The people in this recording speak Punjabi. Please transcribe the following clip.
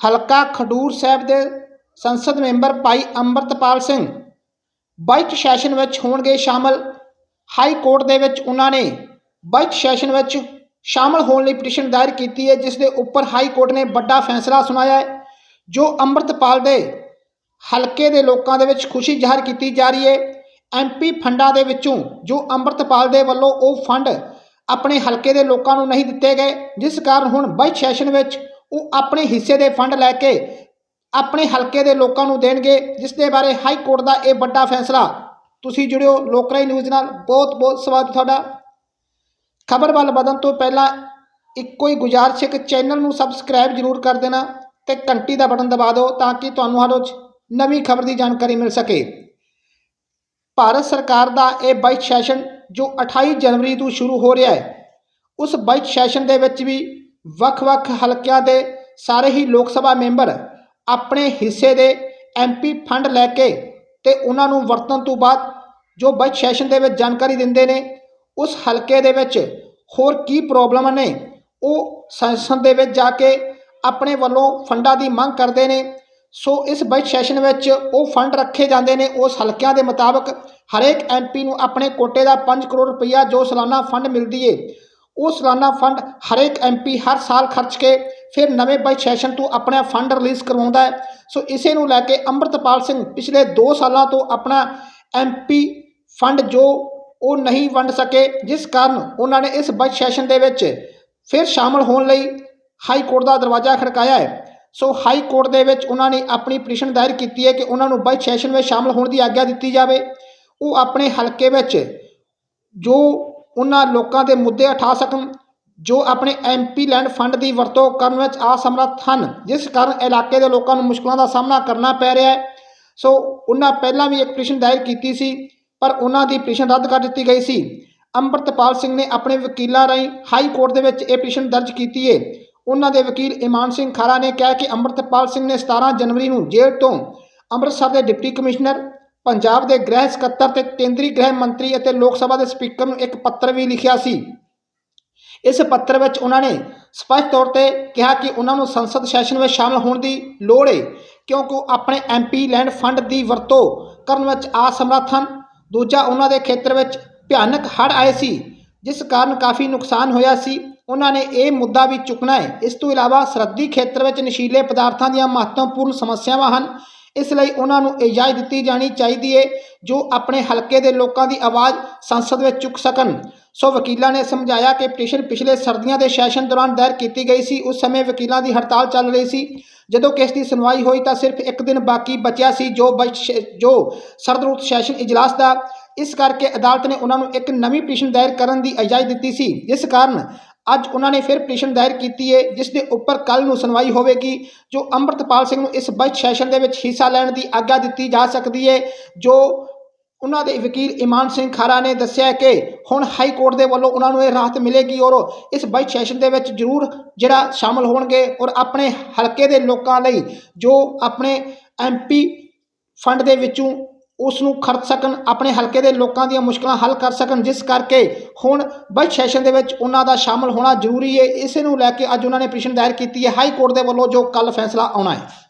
ਹਲਕਾ ਖਡੂਰ ਸਾਹਿਬ ਦੇ ਸੰਸਦ ਮੈਂਬਰ ਭਾਈ ਅੰਮ੍ਰਿਤਪਾਲ ਸਿੰਘ। ਬਾਈਟ ਸੈਸ਼ਨ ਵਿੱਚ ਹੋਣਗੇ ਸ਼ਾਮਲ। ਹਾਈ ਕੋਰਟ ਦੇ ਵਿੱਚ ਉਹਨਾਂ ਨੇ ਬਾਈਟ ਸੈਸ਼ਨ ਵਿੱਚ ਸ਼ਾਮਲ ਹੋਣ ਲਈ ਪਟੀਸ਼ਨ ਦਾਇਰ ਕੀਤੀ ਹੈ, ਜਿਸ ਦੇ ਉੱਪਰ ਹਾਈ ਕੋਰਟ ਨੇ ਵੱਡਾ ਫੈਸਲਾ ਸੁਣਾਇਆ ਹੈ, ਜੋ ਅੰਮ੍ਰਿਤਪਾਲ ਦੇ ਹਲਕੇ ਦੇ ਲੋਕਾਂ ਦੇ ਵਿੱਚ ਖੁਸ਼ੀ ਜ਼ਾਹਰ ਕੀਤੀ ਜਾ ਰਹੀ ਹੈ। ਐਮਪੀ ਫੰਡਾਂ ਦੇ ਵਿੱਚੋਂ ਜੋ ਅੰਮ੍ਰਿਤਪਾਲ ਦੇ ਵੱਲੋਂ ਉਹ ਫੰਡ ਆਪਣੇ ਹਲਕੇ ਦੇ ਲੋਕਾਂ ਨੂੰ ਨਹੀਂ ਦਿੱਤੇ ਗਏ, ਜਿਸ ਕਾਰਨ ਹੁਣ ਬਾਈਟ ਸੈਸ਼ਨ ਵਿੱਚ ਉਹ ਆਪਣੇ ਹਿੱਸੇ ਦੇ ਫੰਡ ਲੈ ਕੇ ਆਪਣੇ ਹਲਕੇ ਦੇ ਲੋਕਾਂ ਨੂੰ ਦੇਣਗੇ ਜਿਸ ਦੇ ਬਾਰੇ ਹਾਈ ਕੋਰਟ ਦਾ ਇਹ ਵੱਡਾ ਫੈਸਲਾ। ਤੁਸੀਂ ਜੁੜਿਓ ਲੋਕਰਾਈ ਨਿਊਜ਼ ਨਾਲ। ਬਹੁਤ ਬਹੁਤ ਸਵਾਗਤ ਤੁਹਾਡਾ। ਖਬਰ ਵੱਲ ਵਧਣ ਤੋਂ ਪਹਿਲਾਂ ਇੱਕੋ ਹੀ ਗੁਜ਼ਾਰਿਸ਼ ਹੈ ਕਿ ਚੈਨਲ ਨੂੰ ਸਬਸਕ੍ਰਾਈਬ ਜ਼ਰੂਰ ਕਰ ਦੇਣਾ ਤੇ ਘੰਟੀ ਦਾ ਬਟਨ ਦਬਾ ਦਿਓ ਤਾਂ ਕਿ ਤੁਹਾਨੂੰ ਹਰ ਰੋਜ਼ ਨਵੀਂ ਖਬਰ ਦੀ ਜਾਣਕਾਰੀ ਮਿਲ ਸਕੇ। ਭਾਰਤ ਸਰਕਾਰ ਦਾ ਇਹ ਬਾਈਟ ਸੈਸ਼ਨ ਜੋ 28 ਜਨਵਰੀ ਤੋਂ ਸ਼ੁਰੂ ਹੋ ਰਿਹਾ ਹੈ, ਉਸ ਬਾਈਟ ਸੈਸ਼ਨ ਦੇ ਵਿੱਚ ਵੀ ਵੱਖ-ਵੱਖ ਹਲਕਿਆਂ ਦੇ ਸਾਰੇ ਹੀ ਲੋਕ ਸਭਾ ਮੈਂਬਰ ਆਪਣੇ ਹਿੱਸੇ ਦੇ ਐਮਪੀ ਫੰਡ ਲੈ ਕੇ ਤੇ ਉਹਨਾਂ ਨੂੰ ਵਰਤਣ ਤੋਂ ਬਾਅਦ ਜੋ ਬਜਟ ਸੈਸ਼ਨ ਦੇ ਵਿੱਚ ਜਾਣਕਾਰੀ ਦਿੰਦੇ ਨੇ, ਉਸ ਹਲਕੇ ਦੇ ਵਿੱਚ ਹੋਰ ਕੀ ਪ੍ਰੋਬਲਮ ਨੇ, ਉਹ ਸੰਸਦ ਦੇ ਵਿੱਚ ਜਾ ਕੇ ਆਪਣੇ ਵੱਲੋਂ ਫੰਡਾਂ ਦੀ ਮੰਗ ਕਰਦੇ ਨੇ। ਸੋ ਇਸ ਬਜਟ ਸੈਸ਼ਨ ਵਿੱਚ ਉਹ ਫੰਡ ਰੱਖੇ ਜਾਂਦੇ ਨੇ, ਉਸ ਹਲਕਿਆਂ ਦੇ ਮੁਤਾਬਕ ਹਰੇਕ ਐਮਪੀ ਨੂੰ ਆਪਣੇ ਕੋਟੇ ਦਾ 5 ਕਰੋੜ ਰੁਪਈਆ ਜੋ ਸਾਲਾਨਾ ਫੰਡ ਮਿਲਦੀ ਏ ਉਹ ਸਾਲਾਨਾ ਫੰਡ ਹਰੇਕ ਐਮਪੀ ਹਰ ਸਾਲ ਖਰਚ ਕੇ ਫਿਰ ਨਵੇਂ ਬਾਈਟ ਸੈਸ਼ਨ ਤੋਂ ਆਪਣਾ ਫੰਡ ਰਿਲੀਜ਼ ਕਰਵਾਉਂਦਾ ਹੈ। ਸੋ ਇਸੇ ਨੂੰ ਲੈ ਕੇ ਅੰਮ੍ਰਿਤਪਾਲ ਸਿੰਘ ਪਿਛਲੇ 2 ਸਾਲਾਂ ਤੋਂ ਆਪਣਾ ਐਮਪੀ ਫੰਡ ਜੋ ਉਹ ਨਹੀਂ ਵੰਡ ਸਕੇ, ਜਿਸ ਕਾਰਨ ਉਹਨਾਂ ਨੇ ਇਸ ਬਾਈਟ ਸੈਸ਼ਨ ਦੇ ਵਿੱਚ ਫਿਰ ਸ਼ਾਮਲ ਹੋਣ ਲਈ ਹਾਈ ਕੋਰਟ ਦਾ ਦਰਵਾਜ਼ਾ ਖੜਕਾਇਆ ਹੈ। ਸੋ ਹਾਈ ਕੋਰਟ ਦੇ ਵਿੱਚ ਉਹਨਾਂ ਨੇ ਆਪਣੀ ਪਟੀਸ਼ਨ ਦਾਇਰ ਕੀਤੀ ਹੈ ਕਿ ਉਹਨਾਂ ਨੂੰ ਬਾਈਟ ਸੈਸ਼ਨ ਵਿੱਚ ਸ਼ਾਮਲ ਹੋਣ ਦੀ ਆਗਿਆ ਦਿੱਤੀ ਜਾਵੇ। ਉਹ ਆਪਣੇ ਹਲਕੇ ਵਿੱਚ ਜੋ ਉਹਨਾਂ ਲੋਕਾਂ ਦੇ ਮੁੱਦੇ ਉਠਾ ਸਕਣ, ਜੋ ਆਪਣੇ ਐਮਪੀ ਲੈਂਡ ਫੰਡ ਦੀ ਵਰਤੋਂ ਕਰਨ ਵਿੱਚ ਅਸਮਰੱਥ ਹਨ। ਜਿਸ ਕਾਰਨ ਇਲਾਕੇ ਦੇ ਲੋਕਾਂ ਨੂੰ ਮੁਸ਼ਕਲਾਂ ਦਾ ਸਾਹਮਣਾ ਕਰਨਾ ਪੈ ਰਿਹਾ ਹੈ। ਸੋ, ਉਹਨਾਂ ਪਹਿਲਾਂ ਵੀ ਇੱਕ ਪਟੀਸ਼ਨ ਦਾਇਰ ਕੀਤੀ ਸੀ, ਪਰ ਉਹਨਾਂ ਦੀ ਪਟੀਸ਼ਨ ਰੱਦ ਕਰ ਦਿੱਤੀ ਗਈ ਸੀ। ਅੰਮ੍ਰਿਤਪਾਲ ਸਿੰਘ ਨੇ ਆਪਣੇ ਵਕੀਲਾਂ ਰਾਹੀਂ ਹਾਈ ਕੋਰਟ ਦੇ ਵਿੱਚ ਇਹ ਪਟੀਸ਼ਨ ਦਰਜ ਕੀਤੀ ਹੈ ਉਹਨਾਂ ਦੇ ਵਕੀਲ ਇਮਾਨ ਸਿੰਘ ਖਾਰਾ ਨੇ ਕਿਹਾ ਕਿ ਅੰਮ੍ਰਿਤਪਾਲ ਸਿੰਘ ਨੇ 17 ਜਨਵਰੀ ਨੂੰ ਜੇਲ੍ਹ ਤੋਂ ਅੰਮ੍ਰਿਤਸਰ ਦੇ ਡਿਪਟੀ ਕਮਿਸ਼ਨਰ ਪੰਜਾਬ ਦੇ ਗ੍ਰਹਿ ਸਕੱਤਰ ਤੇ ਕੇਂਦਰੀ ਗ੍ਰਹਿ ਮੰਤਰੀ ਅਤੇ ਲੋਕ ਸਭਾ ਦੇ ਸਪੀਕਰ ਨੂੰ ਇੱਕ ਪੱਤਰ ਵੀ ਲਿਖਿਆ ਸੀ। ਇਸ ਪੱਤਰ ਵਿੱਚ ਉਹਨਾਂ ਨੇ ਸਪਸ਼ਟ ਤੌਰ ਤੇ ਕਿਹਾ ਕਿ ਉਹਨਾਂ ਨੂੰ ਸੰਸਦ ਸੈਸ਼ਨ ਵਿੱਚ ਸ਼ਾਮਲ ਹੋਣ ਦੀ ਲੋੜ ਹੈ ਕਿਉਂਕਿ ਉਹ ਆਪਣੇ ਐਮਪੀ ਲੈਂਡ ਫੰਡ ਦੀ ਵਰਤੋਂ ਕਰਨ ਵਿੱਚ ਅਸਮਰੱਥ ਹਨ। ਦੂਜਾ, ਉਹਨਾਂ ਦੇ ਖੇਤਰ ਵਿੱਚ ਭਿਆਨਕ ਹੜ੍ਹ ਆਏ ਸੀ, ਜਿਸ ਕਾਰਨ ਕਾਫੀ ਨੁਕਸਾਨ ਹੋਇਆ ਸੀ। ਉਹਨਾਂ ਨੇ ਇਹ ਮੁੱਦਾ ਵੀ ਚੁੱਕਣਾ ਹੈ ਇਸ ਤੋਂ ਇਲਾਵਾ ਸਰਹੱਦੀ ਖੇਤਰ ਵਿੱਚ ਨਸ਼ੀਲੇ ਪਦਾਰਥਾਂ ਦੀਆਂ ਮਹੱਤਵਪੂਰਨ ਸਮੱਸਿਆਵਾਂ ਹਨ ਇਸ ਲਈ ਉਹਨਾਂ ਨੂੰ ਇਜਾਜ਼ਤ ਦਿੱਤੀ ਜਾਣੀ ਚਾਹੀਦੀ ਹੈ ਜੋ ਆਪਣੇ ਹਲਕੇ ਦੇ ਲੋਕਾਂ ਦੀ ਆਵਾਜ਼ ਸੰਸਦ ਵਿੱਚ ਚੁੱਕ ਸਕਣ। ਸੋ ਵਕੀਲਾਂ ਨੇ ਸਮਝਾਇਆ ਕਿ ਪਟੀਸ਼ਨ ਪਿਛਲੇ ਸਰਦੀਆਂ ਦੇ ਸੈਸ਼ਨ ਦੌਰਾਨ ਦਾਇਰ ਕੀਤੀ ਗਈ ਸੀ। ਉਸ ਸਮੇਂ ਵਕੀਲਾਂ ਦੀ ਹੜਤਾਲ ਚੱਲ ਰਹੀ ਸੀ। ਜਦੋਂ ਕੇਸ ਦੀ ਸੁਣਵਾਈ ਹੋਈ ਤਾਂ ਸਿਰਫ ਇੱਕ ਦਿਨ ਬਾਕੀ ਬਚਿਆ ਸੀ ਜੋ ਬਚ- ਜੋ ਸਰਦਰੂਤ ਸੈਸ਼ਨ ਇਜਲਾਸ ਦਾ। ਇਸ ਕਰਕੇ ਅਦਾਲਤ ਨੇ ਉਹਨਾਂ ਨੂੰ ਇੱਕ ਨਵੀਂ ਪਟੀਸ਼ਨ ਦਾਇਰ ਕਰਨ ਦੀ ਇਜਾਜ਼ਤ ਦਿੱਤੀ ਸੀ। ਜਿਸ ਕਾਰਨ ਅੱਜ ਉਹਨਾਂ ਨੇ ਫਿਰ ਪਟੀਸ਼ਨ ਦਾਇਰ ਕੀਤੀ ਹੈ ਜਿਸ ਦੇ ਉੱਪਰ ਕੱਲ ਨੂੰ ਸੁਣਵਾਈ ਹੋਵੇਗੀ, ਜੋ ਅੰਮ੍ਰਿਤਪਾਲ ਸਿੰਘ ਨੂੰ ਇਸ ਬਜਟ ਸੈਸ਼ਨ ਦੇ ਵਿੱਚ ਹਿੱਸਾ ਲੈਣ ਦੀ ਆਗਿਆ ਦਿੱਤੀ ਜਾ ਸਕਦੀ ਹੈ ਜੋ ਉਹਨਾਂ ਦੇ ਵਕੀਲ ਇਮਾਨ ਸਿੰਘ ਖਾਰਾ ਨੇ ਦੱਸਿਆ ਕਿ ਹੁਣ ਹਾਈ ਕੋਰਟ ਦੇ ਵੱਲੋਂ ਉਹਨਾਂ ਨੂੰ ਇਹ ਰਾਹਤ ਮਿਲੇਗੀ ਔਰ ਇਸ ਬਜਟ ਸੈਸ਼ਨ ਦੇ ਵਿੱਚ ਜ਼ਰੂਰ ਜਿਹੜਾ ਸ਼ਾਮਲ ਹੋਣਗੇ ਔਰ ਆਪਣੇ ਹਲਕੇ ਦੇ ਲੋਕਾਂ ਲਈ ਜੋ ਆਪਣੇ ਐਮਪੀ ਫੰਡ ਦੇ ਵਿੱਚੋਂ ਉਸ ਨੂੰ ਖਰਚ ਸਕਣ, ਆਪਣੇ ਹਲਕੇ ਦੇ ਲੋਕਾਂ ਦੀਆਂ ਮੁਸ਼ਕਲਾਂ ਹੱਲ ਕਰ ਸਕਣ। ਜਿਸ ਕਰਕੇ ਹੁਣ ਬਜਟ ਸੈਸ਼ਨ ਦੇ ਵਿੱਚ ਉਹਨਾਂ ਦਾ ਸ਼ਾਮਲ ਹੋਣਾ ਜ਼ਰੂਰੀ ਹੈ। ਇਸੇ ਨੂੰ ਲੈ ਕੇ ਅੱਜ ਉਹਨਾਂ ਨੇ ਪਟੀਸ਼ਨ ਦਾਇਰ ਕੀਤੀ ਹੈ ਹਾਈ ਕੋਰਟ ਦੇ ਵੱਲੋਂ ਜੋ ਕੱਲ ਫੈਸਲਾ ਆਉਣਾ ਹੈ।